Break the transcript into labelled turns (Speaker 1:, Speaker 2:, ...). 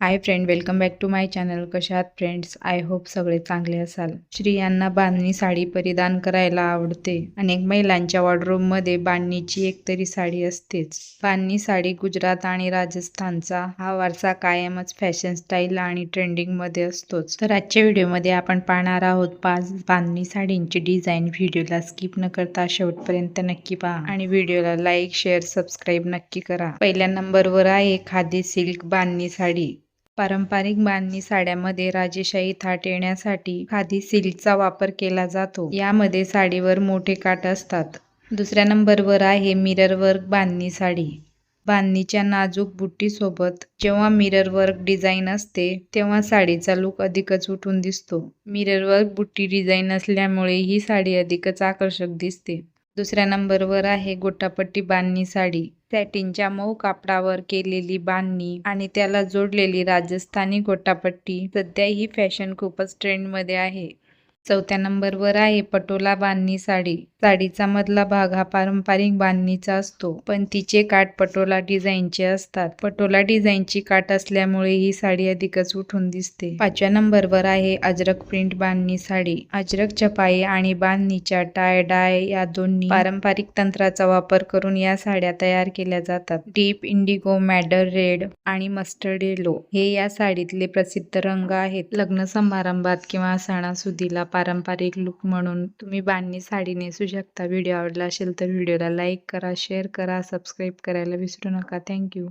Speaker 1: Hi friend welcome back to my channel. कशात friends? I hope सगळे चांगले असाल. स्त्रियांना बांधणी साडी परिधान करायला आवडते. अनेक महिलांच्या वॉर्डरोबमध्ये बांधणीची एक तरी साडी असतेच. बांधणी साडी गुजरात आणि राजस्थानचा हा वारसा कायमच फॅशन स्टाईल आणि ट्रेंडिंगमध्ये असतोच. तर आजच्या व्हिडिओमध्ये आपण पाहणार आहोत पाच बांधणी साडींची डिझाईन. व्हिडिओला स्किप न करता शेवटपर्यंत नक्की पहा आणि व्हिडिओला लाईक शेअर सबस्क्राईब नक्की करा. पहिल्या नंबरवर आहे खादी सिल्क बांधणी साडी. पारंपरिक बांधणी साड्यामध्ये राजेशाही थाट येण्यासाठी खादी सिल्कचा वापर केला जातो. यामध्ये साडीवर मोठे काठ असतात. दुसऱ्या नंबरवर आहे मिरर वर्क बांधणी साडी. बांधणीच्या नाजूक बुट्टीसोबत जेव्हा मिरर वर्क डिझाईन असते तेव्हा साडीचा लुक अधिकच उठून दिसतो. मिरर वर्क बुट्टी डिझाईन असल्यामुळे ही साडी अधिकच आकर्षक दिसते. दुसऱ्या नंबरवर आहे गोटापट्टी बांधणी साडी. सॅटिनच्या मऊ कापडावर केलेली बांधणी आणि त्याला जोडलेली राजस्थानी गोटापट्टी सध्या ही फॅशन खूपच ट्रेंडमध्ये आहे. चौथ्या नंबरवर आहे पटोला बांधणी साडी. साडीचा मधला भाग हा पारंपरिक बांधणीचा असतो पण तिचे काठ पटोला डिझाईनचे असतात. पटोला डिझाईनची काठ असल्यामुळे ही साडी अधिकच उठून दिसते. पाचव्या नंबरवर आहे अजरक प्रिंट बांधणी साडी. अजरक छपाई आणि बांधणीच्या टाय डाय या दोन्ही पारंपरिक तंत्राचा वापर करून या साड्या तयार केल्या जातात. डीप इंडिगो मॅडर रेड आणि मस्टर्ड येलो हे या साडीतले प्रसिद्ध रंग आहेत. लग्न समारंभात किंवा सणासुदीला पारंपरिक लुक म्हणून तुम्ही बांधणी साडी नेसू शकता. व्हिडिओ आवडला असेल तर व्हिडिओला लाईक करा शेअर करा सबस्क्राईब करायला विसरू नका. थँक्यू